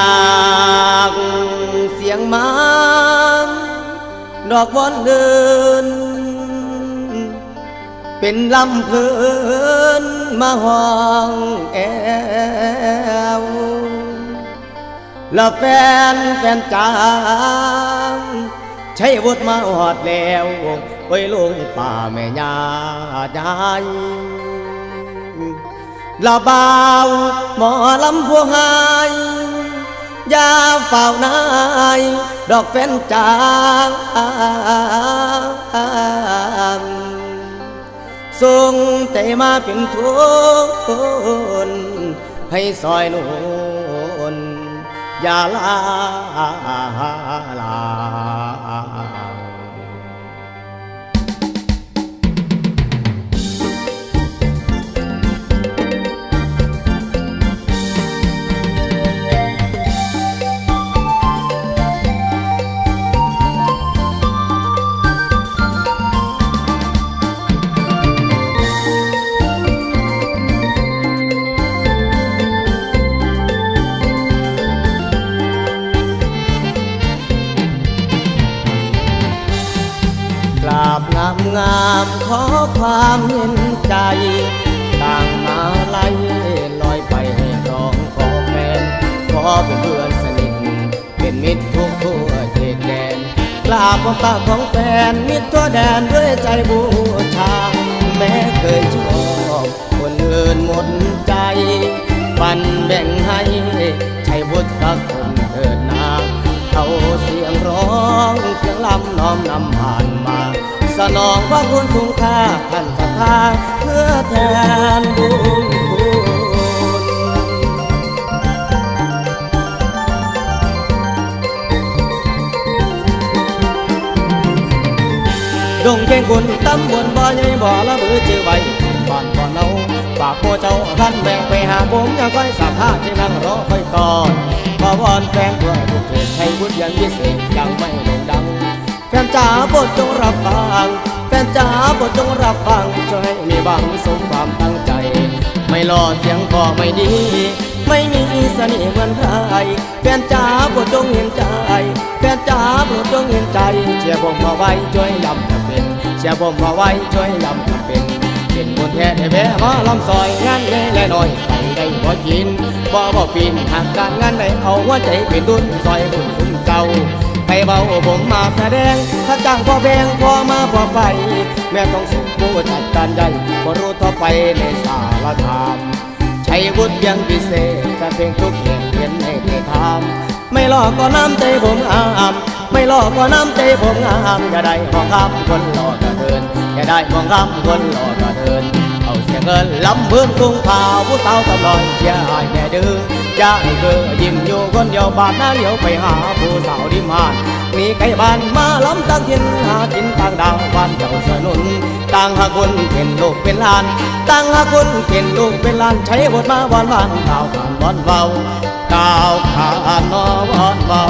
ามดอกบอนเดิน เป็นลำเพลินมาห้องแอวและแฟนแฟนจางใช้วุฒมาหอดแล้วไปลงป่าแม่ยาใจละบ่าวหมอลำพวงห ยาเฝ้านาย ดอกแฟนจางส่งใจมาเป็นทุนให้ซอยนุนอย่าลาลา งามขอความเห็นใจ ต่างมาไล่ลอยไปให้ร้องขอแฟนขอเป็นเพื่อนสนิท เป็นมิตรทุกทั่วเขตแดนกราบของตาของแฟนมิตรทัวแดนด้วยใจบูชา แม้เคยชอบคนอื่นหมดใจปันแบ่งให้ใช้บุตรสักคนเถิดนาเขาเสียงร้องเสียงลำน้อมนำผ่าน นองว่าคุณสูงค่าท่านศรัทธาเพื่อแทนบุญคุณดงเก่งคุณตำบลบ่อใหญ่บ่อละเบือชื่อไว้บ้านบ่อเนาฝากโคเจ้าท่านแบ่งไปหาผมยังค่อยสักท่าที่นั่งรอค่อยก่อนขอวอนแฟนด้วยทุกเขตให้บุญยังพิเศษยังไม่โด่งดัง นจ๋าโปรดจงรับฟังแฟนจ๋าโปรดจงรับฟังช่วยให้มีบังสมความตั้งใจ ไม่รอเสียงก็ไม่ดี ไม่มีเสน่ห์เหมือนใครแฟนจ๋าโปรดจงเห็นใจแฟนจ๋าโปรดจงเห็นใจเชียร์ผมมาไว้ช่วยยำจะเป็นเชียร์ผมมาไว้ช่วยยำจะเป็นเป็นคนแท้ได้แวะมาลำซอยงานเล็กและน้อยใส่ได้พอกินบ่บ่ปีนหากการงานใดเอาหัวใจเป็นดุนซอยคุณคุ้มเก่า ให้เบาผมมาแสดง ถ้าจ้างพอแพงพอมาพอไป แม่ต้องสู้ผู้จัดการใหญ่ก็รู้ทั่วไปในสารธรรมใช้วุฒิยังพิเศษแต่เพลงทุกเพลงเขียนให้ได้ทำไม่รอก็น้ำใจผมอามไม่รอก็น้ำใจผมงามอย่าได้มองคำคนหล่อกระเทินอย่าได้มองคำคนหล่อกระเทินเอาเสียเงินลำเบื้องสูงข่าวผู้สาวตำลอยเชียร์ให้แม่ดื้ออย่าให้เบื่อยิ้มอยู่ คนเดียวบาดหน้าเลี้ยวไปหาผู้สาวดิมานมีไก่บ้านมาล้ำตั้งทินหากินต่างดาวบ้านเจ้าสนุนต่างหาคนเป็นลูกเป็นหลานต่างหาคนเป็นลูกเป็นหลานใช้บทมาวันวันดาวขานวันเบาดาวขานนอวันเบา